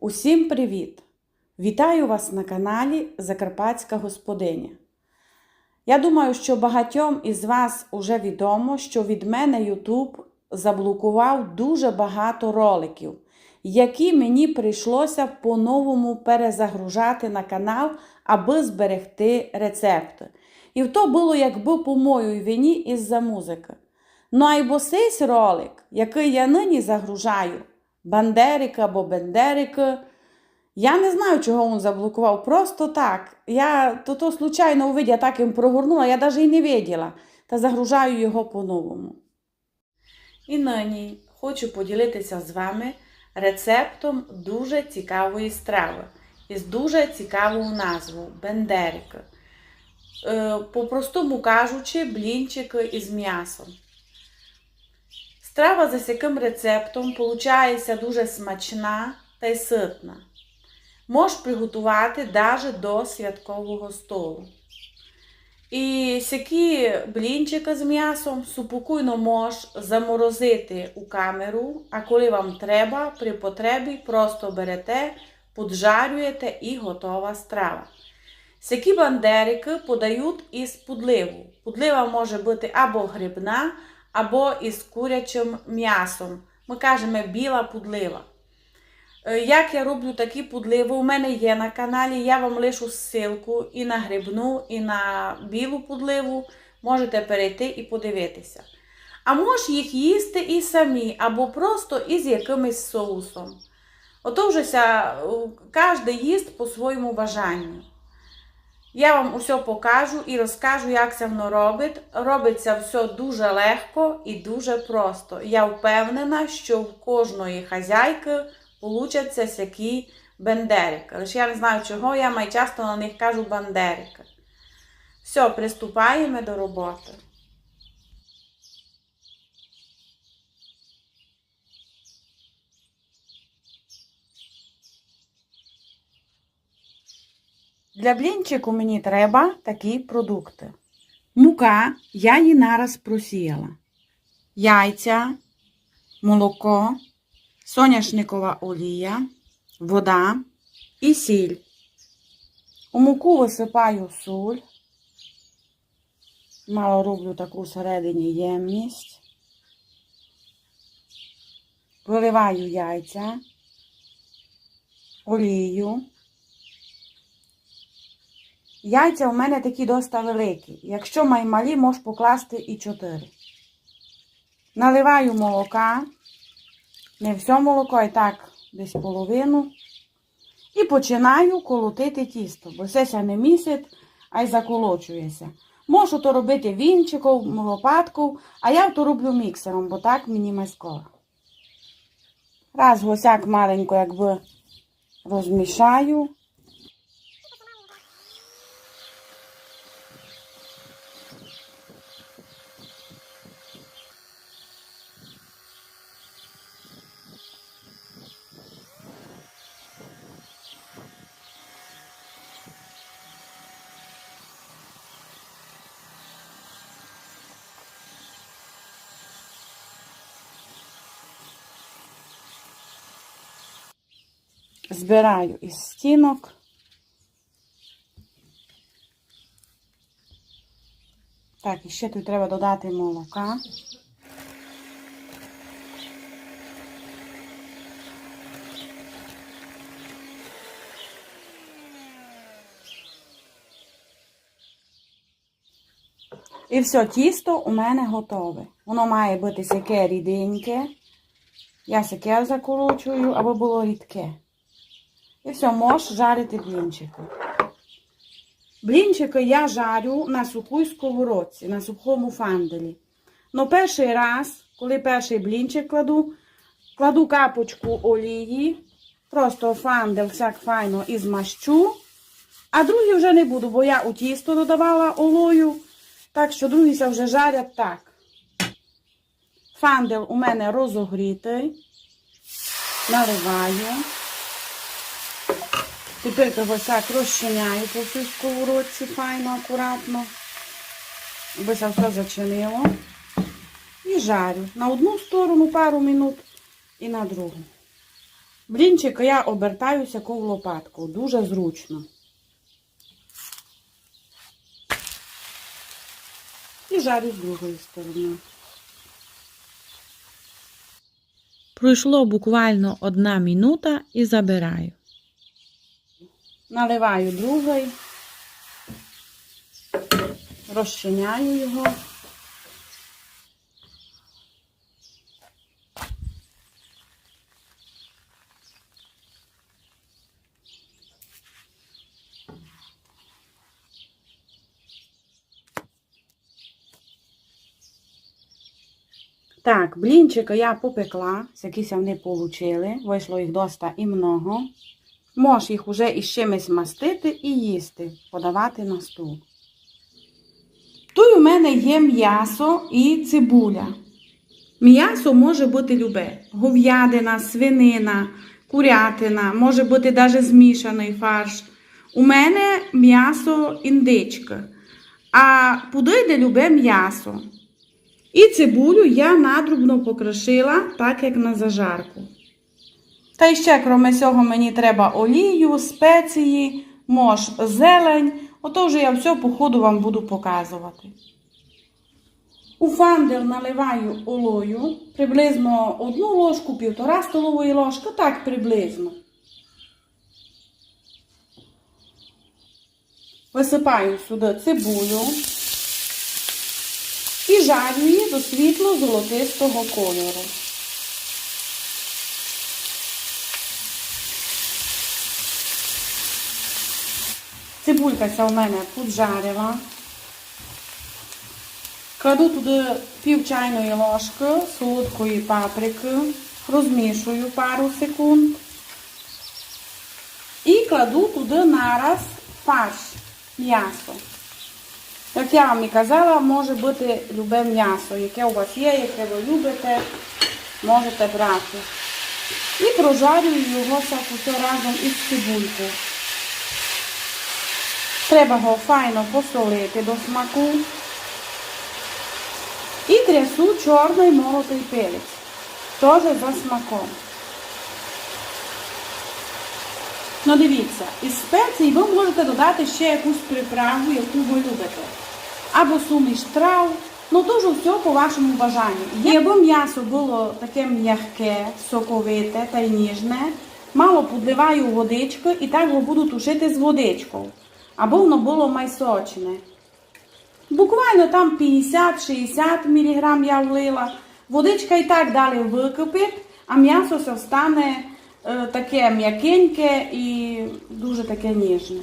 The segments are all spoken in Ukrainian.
Усім привіт! Вітаю вас на каналі Закарпатська Господиня. Я думаю, що багатьом із вас уже відомо, що від мене YouTube заблокував дуже багато роликів, які мені прийшлося по-новому перезагружати на канал, аби зберегти рецепти. І то було якби по моїй вині із-за музики. Ну а й бо цей ролик, який я нині загружаю, Бандерик або Бендерик, я не знаю, чого він заблокував. Просто так. Я то, то случайно увидя, так їм прогорнула, я навіть і не виділа. Та загружаю його по-новому. І нині хочу поділитися з вами рецептом дуже цікавої страви із дуже цікавою назвою Бендерик. Е, По-простому кажучи, блінчики із м'ясом. Страва за яким рецептом получається дуже смачна та й ситна. Можеш приготувати навіть до святкового столу. І сякі блінчики з м'ясом супокійно можеш заморозити у камеру, а коли вам треба, при потребі просто берете, поджарюєте і готова страва. Сякі бандерики подають із пудливу. Пудлива може бути або грибна, або із курячим м'ясом. Ми кажемо біла пудлива. Е, Як я роблю такі пудливи, у мене є на каналі, я вам лишу ссылку і на грибну, і на білу пудливу. Можете перейти і подивитися. А можеш їх їсти і самі, або просто із якимось соусом. Ото вже кожен їсть по своєму бажанню. Я вам усе покажу і розкажу, як це воно робить. Робиться все дуже легко і дуже просто. Я впевнена, що в кожної хазяйки получаться сякі бендерики. Лише я не знаю чого, я найчасто на них кажу бандерики. Все, приступаємо до роботи. Для блінчику мені треба такі продукти. Мука я її нараз просіяла. Яйця, молоко, соняшникова олія, вода і сіль. У муку висипаю соль. Мало роблю таку всередині ємність. Виливаю яйця, олію. Яйця у мене такі доста великі. Якщо малі, можеш покласти і 4. Наливаю молока. Не все молоко, і так десь половину. І починаю колотити тісто, бо все ще не місяць, а й заколочується. Можу то робити вінчиком, лопаткою, а я то роблю міксером, бо так мені майскова. Раз госяк маленько якби розмішаю. Збираю із стінок. Так, і ще тут треба додати молока. І все, тісто у мене готове. Воно має бути сяке ріденьке. Я сяке заколочую, аби було рідке. І все, можеш жарити блінчики. Блінчики я жарю на сухій сковородці, на сухому фанделі. Ну, перший раз, коли перший блінчик кладу, кладу капочку олії, просто фандел всяк файно і змащу. А другий вже не буду, бо я у тісто додавала олою. Так що другі вже жарять так. Фандел у мене розогрітий. Наливаю. Тепер так розчиняю по всій сковородці файно, акуратно. Аби все зачинило. І жарю на одну сторону пару минут і на другу. Блінчик я обертаюся ков лопатку. Дуже зручно. І жарю з другої сторони. Пройшло буквально одна минута і забираю. Наливаю другий, розчиняю його. Так, блінчики я попекла, якісь вони получили. Вийшло їх доста і много. Можеш їх уже із чимось мастити і їсти, подавати на стол. Тут у мене є м'ясо і цибуля. М'ясо може бути любе. Говядина, свинина, курятина, може бути навіть змішаний фарш. У мене м'ясо індичка. А подойде любе м'ясо. І цибулю я надрубно покрошила, так як на зажарку. Та ще, крім цього, мені треба олію, спеції, мож, зелень. Ото вже я все по ходу вам буду показувати. У фандер наливаю олою, приблизно одну ложку, півтора столової ложки, так приблизно. Висипаю сюди цибулю і жарю її до світло-золотистого кольору. Цибулька у мене поджарила. Кладу туди пів чайної ложки солодкої паприки, розмішую пару секунд. І кладу туди нараз фарш, м'ясо. Як я вам і казала, може бути любе м'ясо, яке у вас є, яке ви любите, можете брати. І прожарюю його разом із цибулькою. Треба його файно посолити до смаку. І трясу чорний молотий перець. Теж за смаком. Ну дивіться, із спецій ви можете додати ще якусь приправу, яку ви любите. Або суміш трав. Ну дуже все по вашому бажанню. Якби м'ясо було таке м'яке, соковите та й ніжне, мало подливаю водичку і так його буду тушити з водичкою. Або воно було майсочне. Буквально там 50-60 мг я влила. Водичка і так далі википить, а м'ясо все стане е, таке м'якеньке і дуже таке ніжне.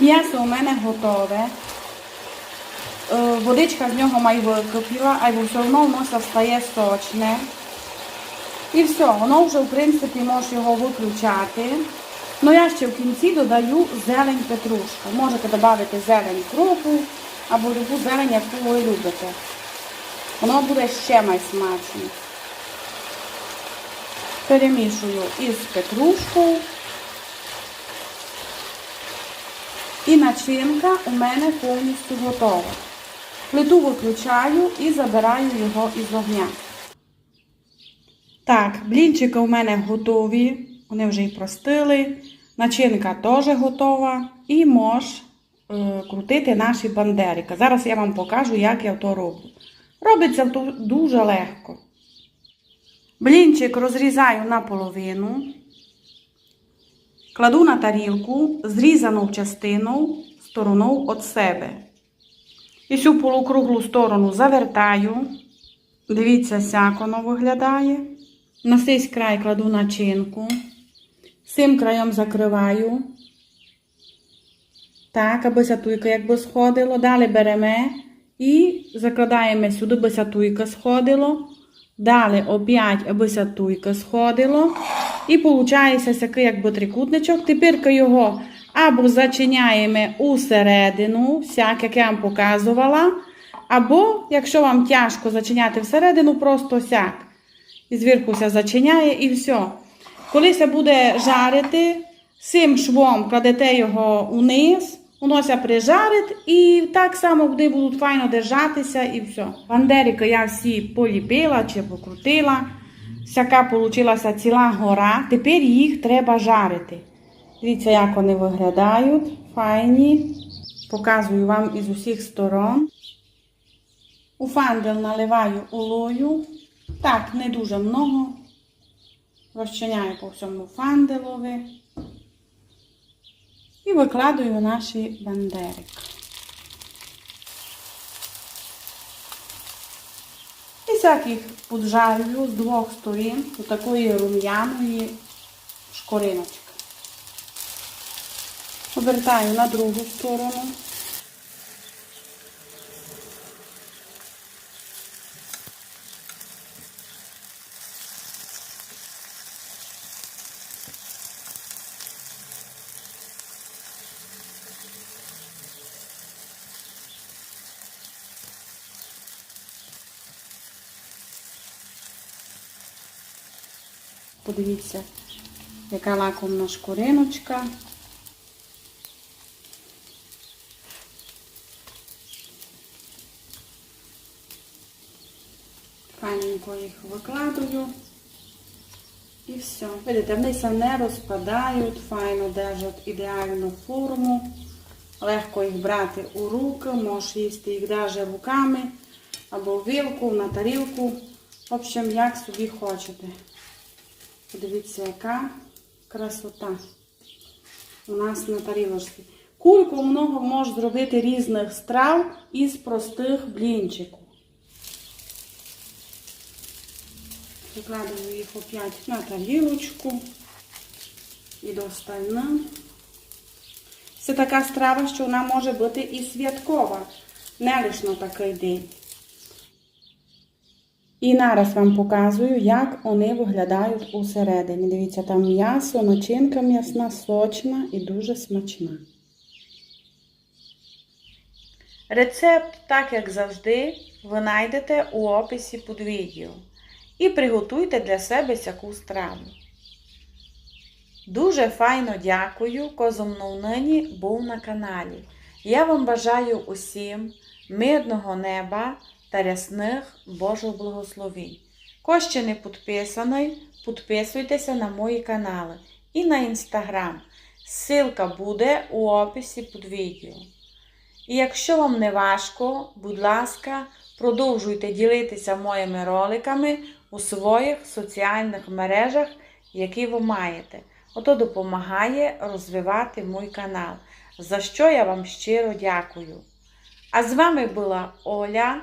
М'ясо у мене готове. Е, водичка з нього май википіла, а все одно воно стає сочне. І все, воно вже, в принципі, можеш його виключати. Ну, я ще в кінці додаю зелень петрушка. Можете додати зелень кропу або любу зелень, яку ви любите. Воно буде ще найсмачніше. Перемішую із петрушкою. І начинка у мене повністю готова. Плиту виключаю і забираю його із вогня. Так, блінчики у мене готові. Вони вже і простили. Начинка теж готова. І мож е, крутити наші бандерики. Зараз я вам покажу, як я то роблю. Робиться дуже легко. Блінчик розрізаю на половину. Кладу на тарілку зрізану частину сторону від себе. І всю полукруглу сторону завертаю. Дивіться, як воно виглядає. На цей край кладу начинку. Цим краєм закриваю. Так, аби сатуйка якби сходило. Далі беремо і закладаємо сюди, аби сатуйка сходило. Далі опять, аби сатуйка сходило. І виходить такий якби трикутничок. Тепер його або зачиняємо усередину, всяк, як я вам показувала. Або, якщо вам тяжко зачиняти всередину, просто сяк. І зверху все зачиняє і все. Коли це буде жарити, цим швом кладете його униз, воно прижарить і так само вони будуть файно держатися і все. Бандерики я всі поліпила чи покрутила. Всяка получилася ціла гора. Тепер їх треба жарити. Дивіться, як вони виглядають. Файні. Показую вам із усіх сторон. У фандел наливаю олою. Так, не дуже много. Розчиняю по всьому фанделові. І викладаю наші бандерик. І всяк їх з двох сторін до такої рум'яної шкориночки. Обертаю на другу сторону. Подивіться, яка лакомна шкуриночка. Файненько їх викладую. І все. Видите, вони се не розпадають, файно держать ідеальну форму. Легко їх брати у руки, можеш їсти їх навіть руками, або в вилку, на тарілку. В общем, як собі хочете. Подивіться, яка красота у нас на тарілочці. Кульку много може зробити різних страв із простих блінчиків. Викладаю їх опять на тарілочку і достальну. Це така страва, що вона може бути і святкова, не лише на такий день. І зараз вам показую, як вони виглядають усередині. Дивіться, там м'ясо, начинка м'ясна, сочна і дуже смачна. Рецепт, так як завжди, ви знайдете у описі під відео. І приготуйте для себе всяку страву. Дуже файно дякую, ко мною нині був на каналі. Я вам бажаю усім мирного неба та рясних Божих благословень. Ко ще не підписаний, підписуйтеся на мої канали і на інстаграм. Ссылка буде у описі під відео. І якщо вам не важко, будь ласка, продовжуйте ділитися моїми роликами у своїх соціальних мережах, які ви маєте. Ото допомагає розвивати мій канал, за що я вам щиро дякую. А з вами була Оля